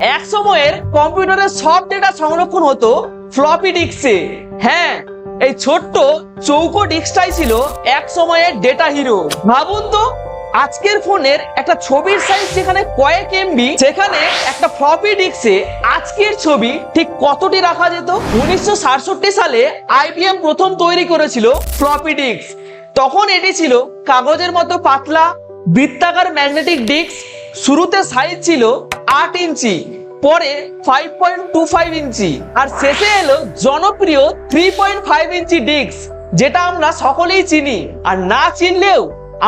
এক সময়ের কম্পিউটারের সব ডেটা সংরক্ষণ হতো ফ্লপি ডিস্কে হ্যাঁ এই ছোট্ট চৌকো ডিস্কটাই ছিল এক সময়ের ডেটা হিরো ভাবুন তো, আজকের ফোনের একটা ছবির সাইজ যেখানে কয়েক এমবি সেখানে একটা ফ্লপি ডিস্কে আজকের ছবি ঠিক কতটি রাখা যেত? উনিশশো সাতষট্টি সালে আইবিএম প্রথম তৈরি করেছিল ফ্লপি ডিস্ক তখন এটি ছিল কাগজের মতো পাতলা, বৃত্তাকার ম্যাগনেটিক ডিস্ক শুরুতে সাইজ ছিল আট ইঞ্চি, পরে five point two five inch, আর শেষে এলো জনপ্রিয় three point five inch disk যেটা আমরা সকলেই চিনি। আর না চিনলেও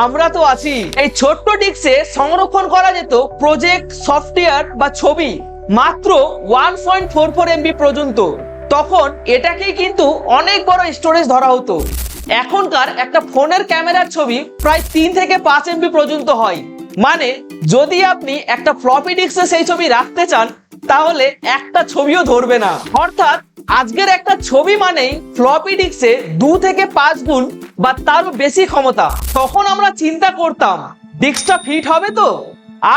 আমরা তো আছি। এই ছোট্ট ডিস্কে সংরক্ষণ করা যেত প্রজেক্ট সফটওয়্যার বা ছবি, মাত্র one point four four MB পর্যন্ত। তখন এটাকেই কিন্তু অনেক বড় স্টোরেজ ধরা হতো। এখনকার একটা ফোনের ক্যামেরার ছবি প্রায় তিন থেকে পাঁচ এমবি পর্যন্ত হয়। মানে যদি আপনি একটা ফ্লপি ডিস্কে সেই ছবি রাখতে চান, তাহলে একটা ছবিও ধরবে না। অর্থাৎ, আজকের একটা ছবি মানেই ফ্লপি ডিস্কে দু থেকে পাঁচ গুণ বা তারও বেশি ক্ষমতা। তখন আমরা চিন্তা করতাম ডিস্কটা ফিট হবে তো?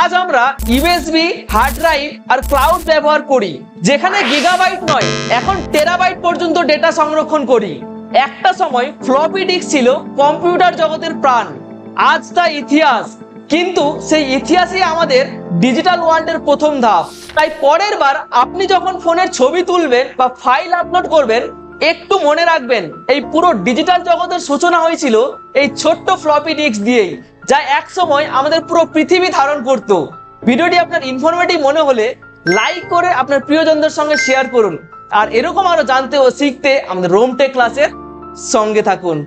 আজ আমরা ইউএসবি হার্ড ড্রাইভ আর ক্লাউড ব্যবহার করি, যেখানে গিগাবাইট নয়, এখন টেরাবাইট পর্যন্ত ডেটা সংরক্ষণ করি। একটা সময় ফ্লপি ডিস্ক ছিল কম্পিউটার জগতের প্রাণ। আজ তা ইতিহাস। কিন্তু সেই ইতিহাসই আমাদের ডিজিটাল ওয়ার্ল্ডের প্রথম ধাপ। তাই পরের বার আপনি যখন ফোনের ছবি তুলবেন বা ফাইল আপলোড করবেন, একটু মনে রাখবেন, এই পুরো ডিজিটাল জগতের সূচনা হয়েছিল এই ছোট্ট ফ্লপি ডিস্ক দিয়েই, যা এক সময় আমাদের পুরো পৃথিবী ধারণ করত। ভিডিওটি আপনার ইনফরমেটিভ মনে হলে লাইক করে আপনার প্রিয়জনদের সঙ্গে শেয়ার করুন। আর এরকম আরও জানতে ও শিখতে আমাদের রোমটেক ক্লাসের সঙ্গে থাকুন।